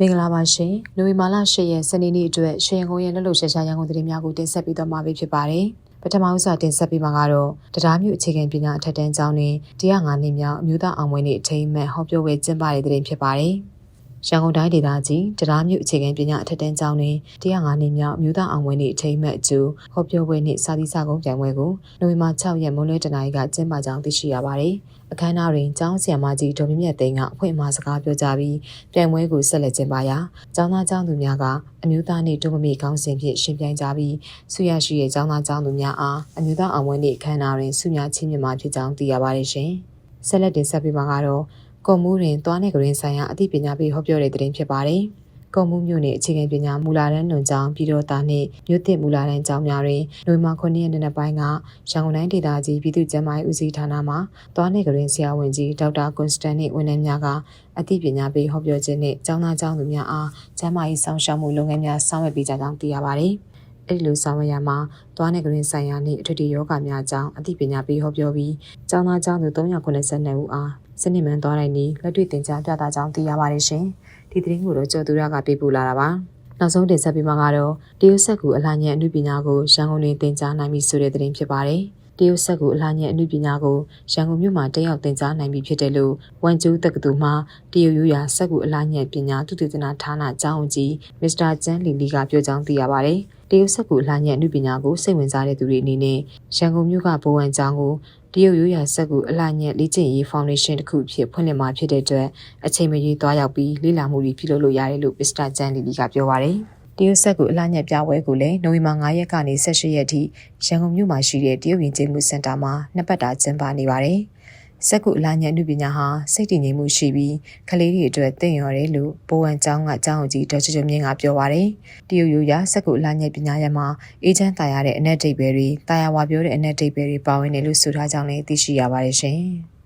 မင်္ဂလာပါရှင်။နိုဝင်ဘာလ10ရက်စနေနေ့အတွက်ရှရင်ကုန်ရဲ့လှုပ်လှုပ်ရှားရှားရန်ကုန်သတင်းများကိုတင်ဆက်ပေးသွားမှာဖြစ်ပါတယ်။ပထမဦးစွာတင်ဆက်ပေးမှာကတော့တရားမျိုးအခြေခံပညာအထက်တန်းကျောင်းတွင်တရား၅နှစ်မြောက်အမျိုးသားအောင်ပွဲနေ့အထိမ်းအမှတ်ဟောပြောပွဲကျင်းပတဲ့တဲ့တင်ဖြစ်ပါတယ်။ ရန်ကုန်တိုင်းဒေသကြီးတရားမျိုးအခြေခံပညာအထက်တန်းကျောင်းတွင်တရား၅နှစ်မြောက်အမျိုးသားအောင်ပွဲနေ့အထိမ်းအမှတ်အကျိုးဟောပြောပွဲနှင့်စာသီးစာကုန်းပြိုင်ပွဲကိုနိုဝင်ဘာ6ရက်မွန်းလွဲတနာရီကကျင်းပကြောင်းသိရှိရပါတယ်။အခမ်းအနားတွင်ကျောင်းဆရာမကြီးဒေါ်မြင့်မြတ်သိန်းကအဖွင့်အမှာစကားပြောကြားပြီးပြိုင်ပွဲကိုဆက်လက်ကျင်းပရာကျောင်းသားကျောင်းသူများကအမျိုးသားနှင့်ဒုမမိကောင်းစဉ်ဖြင့်ရှင်ပြိုင်ကြပြီးဆုရရှိတဲ့ကျောင်းသားကျောင်းသူများအားအမျိုးသားအောင်ပွဲနေ့အခမ်းအနားတွင်ဆုများချီးမြှင့်မှာဖြစ်ကြောင်းသိရပါတယ်ရှင်။ဆက်လက်တင်ဆက်ပေးမှာကတော့ ကွန်မူတွင်သွားနေကြရင်ဆိုင်ရာအသိပညာပေးဟောပြောတဲ့သတင်းဖြစ်ပါတယ်။ကွန်မူမြို့နယ်အခြေခံပညာမူလာတန်းလွန်ကျောင်းပြည်တော်သားနှင့်မြို့သစ်မူလာတန်းကျောင်းများတွင်နိုဝင်ဘာ9ရက်နေ့နေ့ပိုင်းကရန်ကုန်တိုင်းဒေသကြီးပြည်သူ့ကျန်းမာရေးဦးစီးဌာနမှသွားနေကြရင်ဆရာဝန်ကြီးဒေါက်တာကွန်စတန်နှင့်ဝန်ထမ်းများကအသိပညာပေးဟောပြောခြင်းနှင့်ကျောင်းသားကျောင်းသူများအားကျန်းမာရေးဆောင်ရှောက်မှုလုပ်ငန်းများဆောင်ရွက်ပေးကြကြောင်းသိရပါတယ်။အဲ့ဒီလိုဆောင်ရွက်ရမှာသွားနေကြရင်ဆိုင်ရာနှင့်အထွေထွေယောဂများအကြောင်းအသိပညာပေးဟောပြောပြီးကျောင်းသားကျောင်းသူ392ဦးအား စနစ်မှန်သွားတိုင်းนี้လက်တွေ့သင်ကြားပြသကြောင်းသိရပါတယ်ရှင်။ဒီသတင်းကိုတော့ကျော်သူရကပေးပို့လာတာပါ။နောက်ဆုံးတင်ဆက်ပေးမှာကတော့တရုတ်ဆက်ကူအလှညံအမှုပညာကိုရန်ကုန်တွင်သင်ကြားနိုင်ပြီဆိုတဲ့သတင်းဖြစ်ပါတယ်။ တရုတ်ဆက်ကူအလှညံအမှုပညာကိုရန်ကုန်မြို့မှာတက်ရောက်သင်ကြားနိုင်ပြီဖြစ်တယ်လို့ဝန်ကျူးတက္ကသိုလ်မှတရုတ်ရိုးရာဆက်ကူအလှညံပညာသုတေသနဌာနကျောင်းကြီးမစ္စတာကျန်းလီလီကပြောကြောင်းသိရပါတယ်။တရုတ်ဆက်ကူအလှညံအမှုပညာကိုစိတ်ဝင်စားတဲ့သူတွေအနေနဲ့ရန်ကုန်မြို့ကဘိုးဝန်ကျောင်းကိုတရုတ်ရိုးရာဆက်ကူအလှညံလေ့ကျင့်ရေးဖောင်ဒေးရှင်းတစ်ခုဖြစ်ဖွင့်လှစ်မှာဖြစ်တဲ့အတွက်အချိန်မရွေးသွားရောက်ပြီးလေ့လာမှုတွေပြုလုပ်လို့ရတယ်လို့မစ္စတာကျန်းလီလီကပြောပါတယ်။ တရုတ်ဆက်ကူအလှညံပြပွဲကိုလည်းနိုဝင်ဘာ9ရက်ကနေ18ရက်ထိရန်ကုန်မြို့မှာရှိတဲ့တရုတ်ယဉ်ကျေးမှုစင်တာမှာနှစ်ပတ်တာကျင်းပနေပါတယ်။စက်ကူအလားညံအမှုပညာဟာစိတ်တည်ငြိမ်မှုရှိပြီးကလေးတွေအတွက်သင်ရော်တယ်လို့ဘိုးဝမ်ကျောင်းကအကြောင်းအကြီးဒေါ်ချွချွမြင့်ကပြောပါရယ်တရုတ်ရိုးရာစက်ကူအလားညံပညာရပ်မှာအေဂျင့်တာရတဲ့အနက်ဒိတ်ဘယ်တွေတာယာဝါပြောတဲ့အနက်ဒိတ်ဘယ်တွေပါဝင်တယ်လို့ဆိုထားကြောင်းလည်းသိရှိရပါတယ်ရှင်။